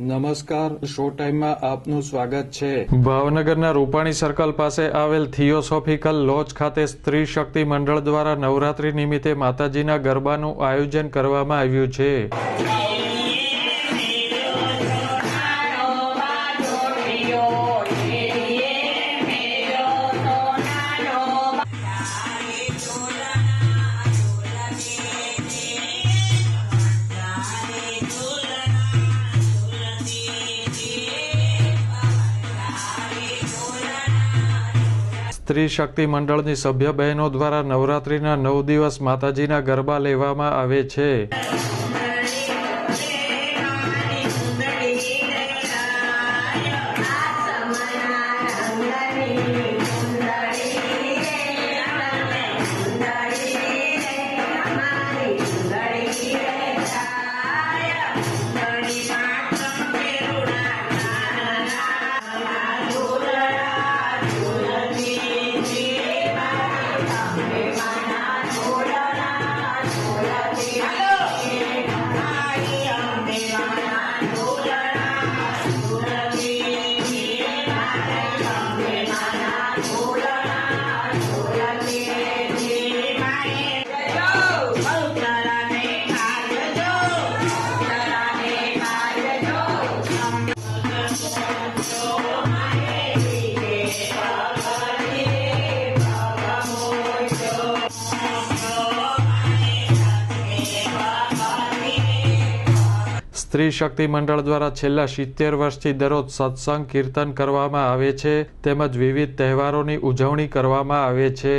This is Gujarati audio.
નમસ્કાર, શો ટાઈમમાં આપનું સ્વાગત છે. ભાવનગરના રૂપાણી સર્કલ પાસે આવેલ થિયોસોફિકલ લોજ ખાતે સ્ત્રી શક્તિ મંડળ દ્વારા નવરાત્રી નિમિત્તે માતાજીના ગરબાનું આયોજન કરવામાં આવ્યું છે. સ્ત્રી શક્તિ મંડળની સભ્ય બહેનો દ્વારા નવરાત્રીના નવ દિવસ માતાજીના ગરબા લેવામાં આવે છે. સ્ત્રી શક્તિ મંડળ દ્વારા છેલ્લા સિત્તેર વર્ષથી દરરોજ સત્સંગ, કીર્તન કરવામાં આવે છે, તેમજ વિવિધ તહેવારોની ઉજવણી કરવામાં આવે છે.